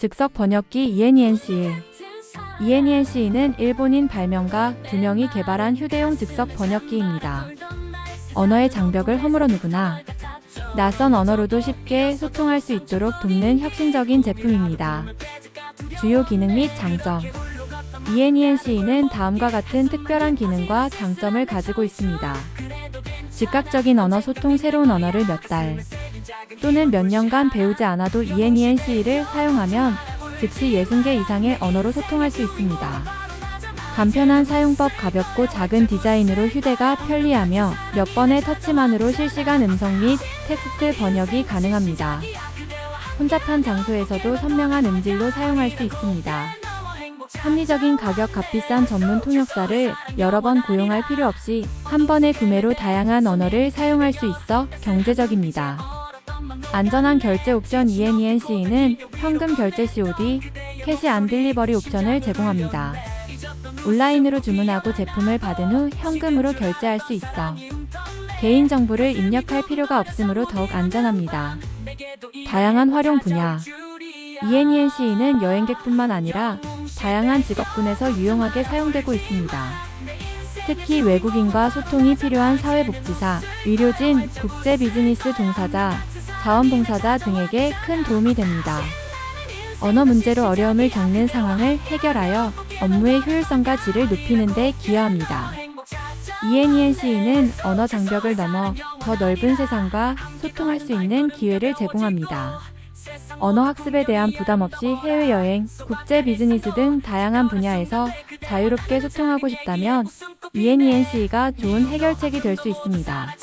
즉석 번역기 ENENC ENENC는 일본인 발명가 두 명이 개발한 휴대용 즉석 번역기입니다. 언어의 장벽을 허물어 누구나 낯선 언어로도 쉽게 소통할 수 있도록 돕는 혁신적인 제품입니다. 주요 기능 및 장점 ENENC는 다음과 같은 특별한 기능과 장점을 가지고 있습니다. 즉각적인 언어 소통 새로운 언어를 몇 달 또는 몇 년간 배우지 않아도 ENENC를 사용하면 즉시 60개 이상의 언어로 소통할 수 있습니다. 간편한 사용법 가볍고 작은 디자인으로 휴대가 편리하며 몇 번의 터치만으로 실시간 음성 및 텍스트 번역이 가능합니다. 혼잡한 장소에서도 선명한 음질로 사용할 수 있습니다. 합리적인 가격 값비싼 전문 통역사를 여러 번 고용할 필요 없이 한 번의 구매로 다양한 언어를 사용할 수 있어 경제적입니다. 안전한 결제 옵션 ENENC는 현금 결제 COD, 캐시 안 딜리버리 옵션을 제공합니다. 온라인으로 주문하고 제품을 받은 후 현금으로 결제할 수 있어 개인정보를 입력할 필요가 없으므로 더욱 안전합니다. 다양한 활용 분야 ENENC는 여행객뿐만 아니라 다양한 직업군에서 유용하게 사용되고 있습니다. 특히 외국인과 소통이 필요한 사회복지사, 의료진, 국제 비즈니스 종사자, 자원봉사자 등에게 큰 도움이 됩니다. 언어 문제로 어려움을 겪는 상황을 해결하여 업무의 효율성과 질을 높이는 데 기여합니다. E ENENC는 언어 장벽을 넘어 더 넓은 세상과 소통할 수 있는 기회를 제공합니다. 언어 학습에 대한 부담 없이 해외여행, 국제 비즈니스 등 다양한 분야에서 자유롭게 소통하고 싶다면 E ENENC가 좋은 해결책이 될 수 있습니다.